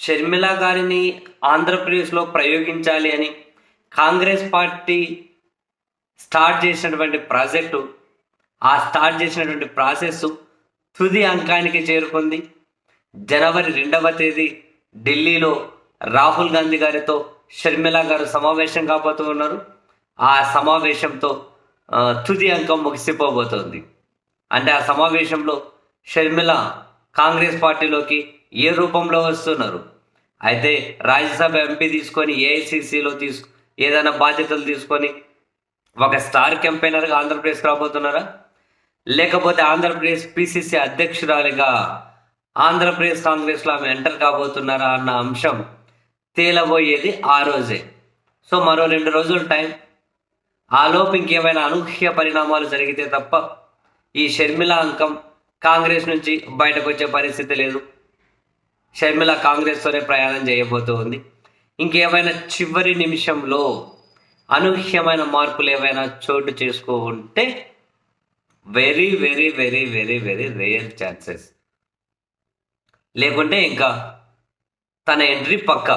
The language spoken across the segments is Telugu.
షర్మిల గారిని ఆంధ్రప్రదేశ్లో ప్రయోగించాలి అని కాంగ్రెస్ పార్టీ స్టార్ట్ చేసినటువంటి ప్రాజెక్టు ఆ స్టార్ట్ చేసినటువంటి ప్రాసెస్ తుది అంకానికి చేరుకుంది. జనవరి రెండవ తేదీ ఢిల్లీలో రాహుల్ గాంధీ గారితో షర్మిల గారు సమావేశం కాబోతూ ఉన్నారు. ఆ సమావేశంతో తుది అంకం ముగిసిపోబోతోంది. అంటే ఆ సమావేశంలో షర్మిల కాంగ్రెస్ పార్టీలోకి ఏ రూపంలో వస్తున్నారు? అయితే రాజ్యసభ ఎంపీ తీసుకొని ఏఐసిసిలో తీసు ఏదైనా బాధ్యతలు తీసుకొని ఒక స్టార్ క్యాంపెయినర్గా ఆంధ్రప్రదేశ్కి రాబోతున్నారా? లేకపోతే ఆంధ్రప్రదేశ్ పిసిసి అధ్యక్షురాలిగా ఆంధ్రప్రదేశ్ కాంగ్రెస్లో ఆమె ఎంటర్ కాబోతున్నారా అన్న అంశం తేలబోయేది ఆ రోజే. సో మరో రెండు రోజులు టైం. ఆలోపు ఇంకేమైనా అనూహ్య పరిణామాలు జరిగితే తప్ప ఈ షర్మిల అంకం కాంగ్రెస్ నుంచి బయటకు వచ్చే పరిస్థితి లేదు. షర్మిల కాంగ్రెస్తోనే ప్రయాణం చేయబోతూ ఉంది. ఇంకేమైనా చివరి నిమిషంలో అనూహ్యమైన మార్పులు ఏవైనా చోటు చేసుకో ఉంటే very very very very very rare chances. లేకుంటే ఇంకా తన ఎంట్రీ పక్క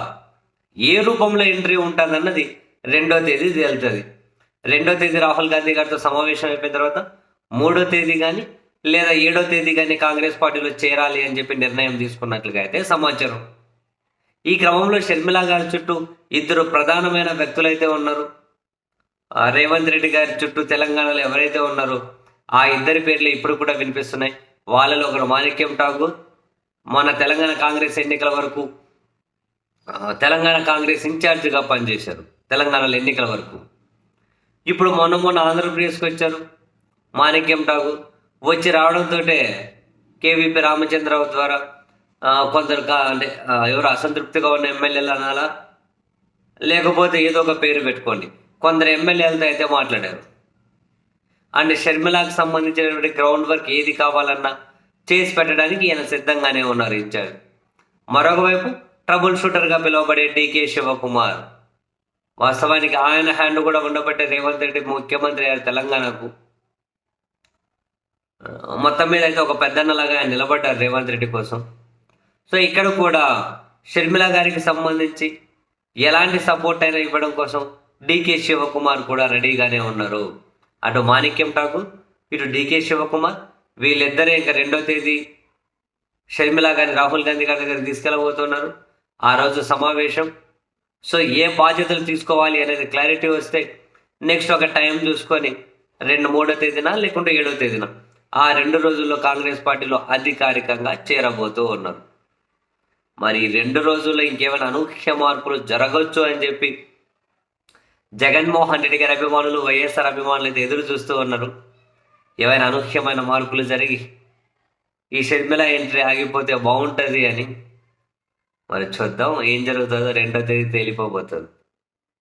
ఏ రూపంలో ఎంట్రీ ఉంటుందన్నది రెండో తేదీ తేలుతుంది. రెండో తేదీ రాహుల్ గాంధీ గారితో సమావేశం అయిపోయిన తర్వాత మూడో తేదీ కానీ లేదా ఏడో తేదీ కానీ కాంగ్రెస్ పార్టీలో చేరాలి అని చెప్పి నిర్ణయం తీసుకున్నట్లుగా అయితే సమాచారం. ఈ క్రమంలో షర్మిల గారి చుట్టూ ఇద్దరు ప్రధానమైన వ్యక్తులైతే ఉన్నారు. రేవంత్ రెడ్డి గారి చుట్టూ తెలంగాణలో ఎవరైతే ఉన్నారో ఆ ఇద్దరి పేర్లు ఇప్పుడు కూడా వినిపిస్తున్నాయి. వాళ్ళలో ఒకరు మాణిక్యం ఠాగూర్. మన తెలంగాణ కాంగ్రెస్ ఎన్నికల వరకు తెలంగాణ కాంగ్రెస్ ఇన్ఛార్జిగా పనిచేశారు తెలంగాణలో ఎన్నికల వరకు. ఇప్పుడు మొన్న మొన్న ఆంధ్రప్రదేశ్కి వచ్చారు మాణిక్యం ఠాగూర్. వచ్చి రావడంతో కేవీపీ రామచంద్రరావు ద్వారా కొందరు అంటే ఎవరు అసంతృప్తిగా ఉన్న ఎమ్మెల్యేలు అనాలా? లేకపోతే ఏదో ఒక పేరు పెట్టుకోండి. కొందరు ఎమ్మెల్యేలతో అయితే మాట్లాడారు. అండ్ షర్మిలాకు సంబంధించినటువంటి గ్రౌండ్ వర్క్ ఏది కావాలన్నా చేసి పెట్టడానికి ఈయన సిద్ధంగానే ఉన్నారు ఇన్ఛార్జ్ మరొక వైపు ట్రబుల్ షూటర్గా పిలువబడే డికే శివకుమార్. వాస్తవానికి ఆయన హ్యాండ్ కూడా ఉండబట్టే రేవంత్ రెడ్డి ముఖ్యమంత్రి అయ్యారు తెలంగాణకు. మొత్తం మీద అయితే ఒక పెద్దన్నలాగా ఆయన నిలబడ్డారు రేవంత్ రెడ్డి కోసం. సో ఇక్కడ కూడా షర్మిల గారికి సంబంధించి ఎలాంటి సపోర్ట్ అయినా ఇవ్వడం కోసం డికే శివకుమార్ కూడా రెడీగానే ఉన్నారు. అటు మాణిక్యం ఠాకూర్ ఇటు డికే శివకుమార్ వీళ్ళిద్దరే ఇంకా రెండో తేదీ షర్మిల గారిని రాహుల్ గాంధీ గారి దగ్గర తీసుకెళ్ళబోతున్నారు. ఆ రోజు సమావేశం. సో ఏ బాధ్యతలు తీసుకోవాలి అనేది క్లారిటీ వస్తే నెక్స్ట్ ఒక టైం చూసుకొని రెండు మూడో తేదీన లేకుంటే ఏడో తేదీన? ఆ రెండు రోజుల్లో కాంగ్రెస్ పార్టీలో అధికారికంగా చేరబోతూ ఉన్నారు. మరి ఈ రెండు రోజుల్లో ఇంకేమైనా అనూహ్య మార్పులు జరగవచ్చు అని చెప్పి జగన్మోహన్ రెడ్డి గారి అభిమానులు వైఎస్ఆర్ అభిమానులు అయితే ఎదురు చూస్తూ ఉన్నారు. ఏవైనా అనూహ్యమైన మార్పులు జరిగి ఈ షర్మిల ఎంట్రీ ఆగిపోతే బాగుంటుంది అని. మరి చూద్దాం ఏం జరుగుతుందో రెండో తేదీ తేలిపోబోతుంది.